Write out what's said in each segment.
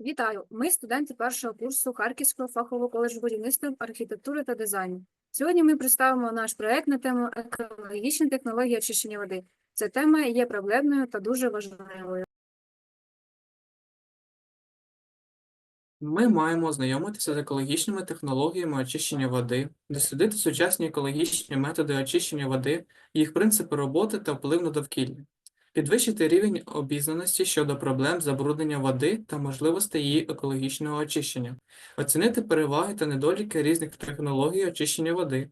Вітаю! Ми студенти першого курсу Харківського фахового коледжу будівництва, архітектури та дизайну. Сьогодні ми представимо наш проект на тему екологічні технології очищення води. Ця тема є проблемною та дуже важливою. Ми маємо ознайомитися з екологічними технологіями очищення води, дослідити сучасні екологічні методи очищення води, їх принципи роботи та вплив на довкілля, підвищити рівень обізнаності щодо проблем забруднення води та можливостей її екологічного очищення, оцінити переваги та недоліки різних технологій очищення води,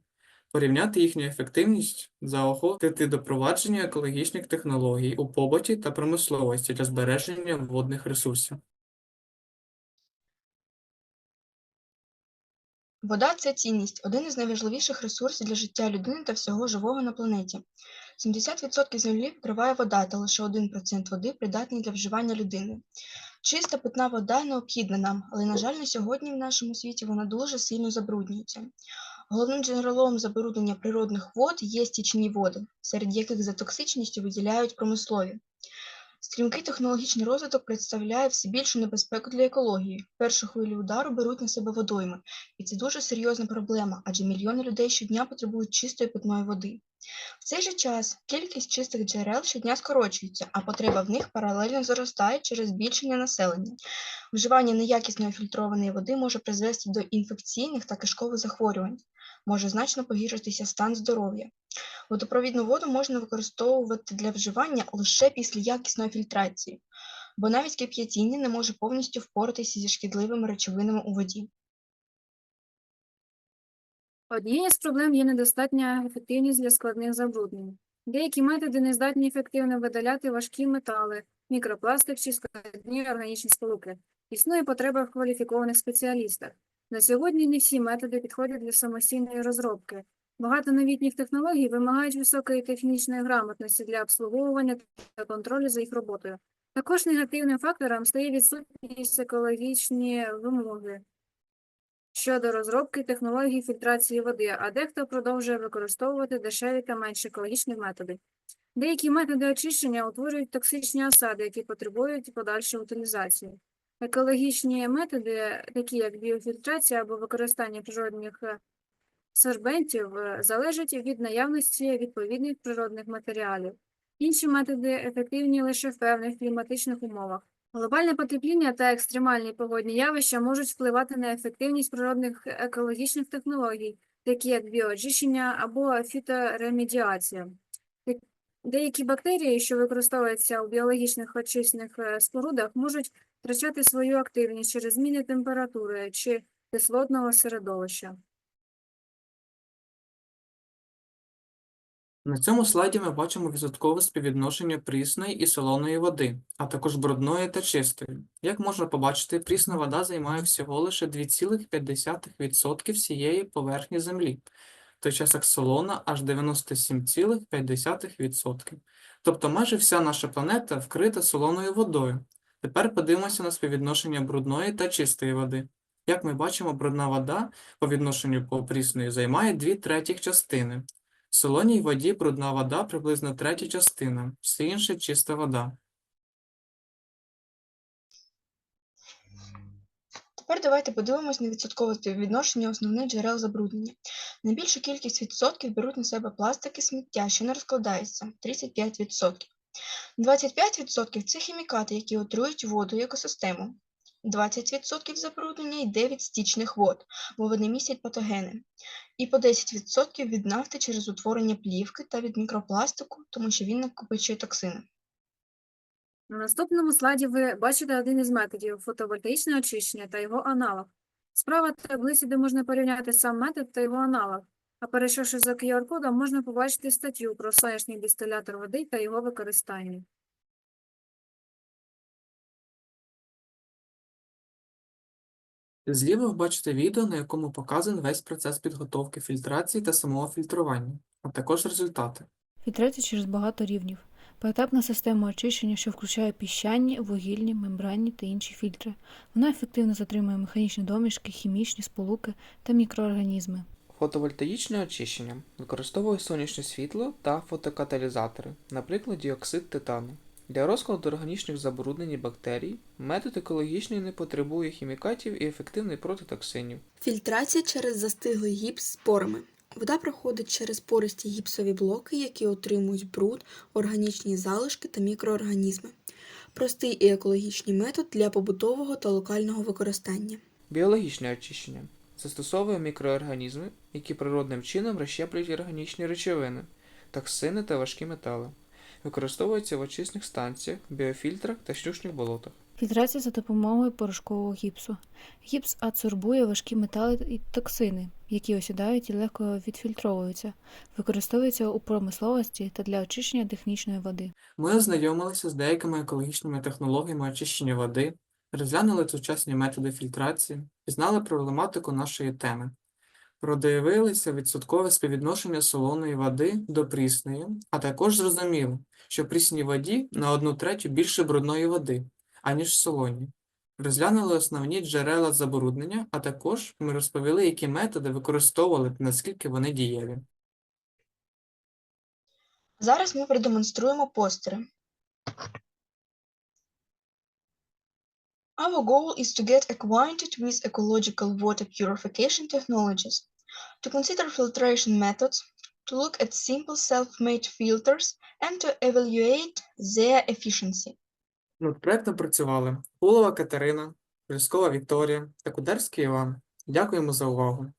порівняти їхню ефективність, заохотити до провадження екологічних технологій у побуті та промисловості для збереження водних ресурсів. Вода це цінність, один із найважливіших ресурсів для життя людини та всього живого на планеті. 70% землі покриває вода, та лише 1% води придатний для вживання людини. Чиста питна вода необхідна нам, але, на жаль, на сьогодні в нашому світі вона дуже сильно забруднюється. Головним джерелом забруднення природних вод є стічні води, серед яких за токсичністю виділяють промислові. Стрімкий технологічний розвиток представляє все більшу небезпеку для екології. Першу хвилю удару беруть на себе водойми, і це дуже серйозна проблема, адже мільйони людей щодня потребують чистої питної води. В цей же час кількість чистих джерел щодня скорочується, а потреба в них паралельно зростає через збільшення населення. Вживання неякісної фільтрованої води може призвести до інфекційних та кишкових захворювань, може значно погіршитися стан здоров'я. Водопровідну воду можна використовувати для вживання лише після якісної фільтрації, бо навіть кип'ятіння не може повністю впоратися зі шкідливими речовинами у воді. Однією з проблем є недостатня ефективність для складних забруднень. Деякі методи не здатні ефективно видаляти важкі метали, мікропластик чи складні органічні сполуки. Існує потреба в кваліфікованих спеціалістах. На сьогодні не всі методи підходять для самостійної розробки. Багато новітніх технологій вимагають високої технічної грамотності для обслуговування та контролю за їх роботою. Також негативним фактором стає відсутність екологічні вимоги щодо розробки технологій фільтрації води, а дехто продовжує використовувати дешеві та менш екологічні методи. Деякі методи очищення утворюють токсичні осади, які потребують подальшої утилізації. Екологічні методи, такі як біофільтрація або використання природних е, сорбентів, е, залежать від наявності відповідних природних матеріалів. Інші методи ефективні лише в певних кліматичних умовах. Глобальне потепління та екстремальні погодні явища можуть впливати на ефективність природних екологічних технологій, такі як біоочищення або фіторемедіація. Деякі бактерії, що використовуються у біологічних очисних е, спорудах, можуть втрачати свою активність через зміни температури чи кислотного середовища. На цьому слайді ми бачимо відсоткове співвідношення прісної і солоної води, а також брудної та чистої. Як можна побачити, прісна вода займає всього лише 2,5% всієї поверхні Землі, в той час як солона аж 97,5%. Тобто майже вся наша планета вкрита солоною водою. Тепер подивимося на співвідношення брудної та чистої води. Як ми бачимо, брудна вода по відношенню до прісної займає 2 третіх частини. В солоній воді брудна вода приблизно третя частина, все інше чиста вода. Тепер давайте подивимось на відсоткове співвідношення основних джерел забруднення. Найбільшу кількість відсотків беруть на себе пластик і сміття, що не розкладається 35%. 25% це хімікати, які отруюють воду і екосистему. 20% забруднення йде від стічних вод, бо вони містять патогени. І по 10% від нафти через утворення плівки та від мікропластику, тому що він накопичує токсини. На наступному слайді ви бачите один із методів фотовольтаїчне очищення та його аналог. Справа таблиці, де можна порівняти сам метод та його аналог. А перейшовши за QR-кодом, можна побачити статтю про сонячний дистилятор води та його використання. Зліва ви бачите відео, на якому показаний весь процес підготовки фільтрації та самого фільтрування, а також результати. Фільтрація через багато рівнів. Поетапна система очищення, що включає піщані, вугільні, мембранні та інші фільтри. Вона ефективно затримує механічні домішки, хімічні сполуки та мікроорганізми. Фотовольтаїчне очищення використовує сонячне світло та фотокаталізатори, наприклад, діоксид титану. Для розкладу органічних забруднень і бактерій метод екологічний не потребує хімікатів і ефективний проти токсинів. Фільтрація через застиглий гіпс з порами. Вода проходить через пористі гіпсові блоки, які отримують бруд, органічні залишки та мікроорганізми. Простий і екологічний метод для побутового та локального використання. Біологічне очищення застосовує мікроорганізми, які природним чином розщеплюють органічні речовини, токсини та важкі метали. Використовується в очисних станціях, біофільтрах та штучних болотах. Фільтрація за допомогою порошкового гіпсу. Гіпс адсорбує важкі метали і токсини, які осідають і легко відфільтровуються. Використовується у промисловості та для очищення технічної води. Ми ознайомилися з деякими екологічними технологіями очищення води, розглянули сучасні методи фільтрації, пізнали проблематику нашої теми, продивилися відсоткове співвідношення солоної води до прісної, а також зрозуміли, що в прісній воді на одну третю більше брудної води, аніж в солоній. Розглянули основні джерела забруднення, а також ми розповіли, які методи використовували та наскільки вони дієві. Зараз ми продемонструємо постери. Our goal is to get acquainted with ecological water purification technologies, to consider filtration methods, to look at simple self-made filters, and to evaluate their efficiency. Над проектом працювали Пулова Катерина, Рискова Вікторія та Кударський Іван. Дякуємо за увагу.